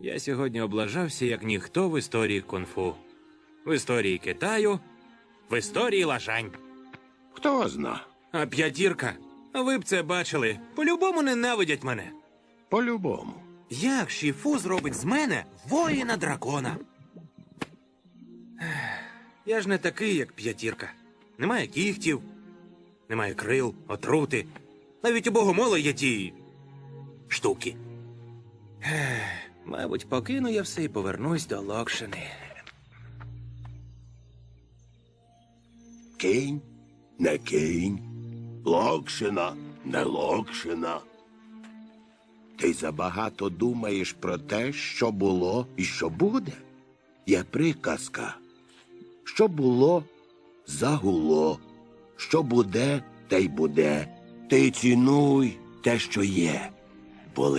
Я сьогодні облажався як ніхто в історії кунг-фу. В історії Китаю, в історії лажань. Хто зна? А п'ятірка. Ви б це бачили. По-любому ненавидять мене. По-любому. Як Шіфу зробить з мене воїна дракона? Я ж не такий, як п'ятірка. Немає кігтів, немає крил, отрути. Навіть у богомола є ті штуки. Мабуть, покину я все і повернусь до Локшини. Кінь, не кінь. Локшина, не локшина. Ти забагато думаєш про те, що було і що буде. Є приказка. Що було, загуло. Що буде, те й буде. Ти цінуй те, що є.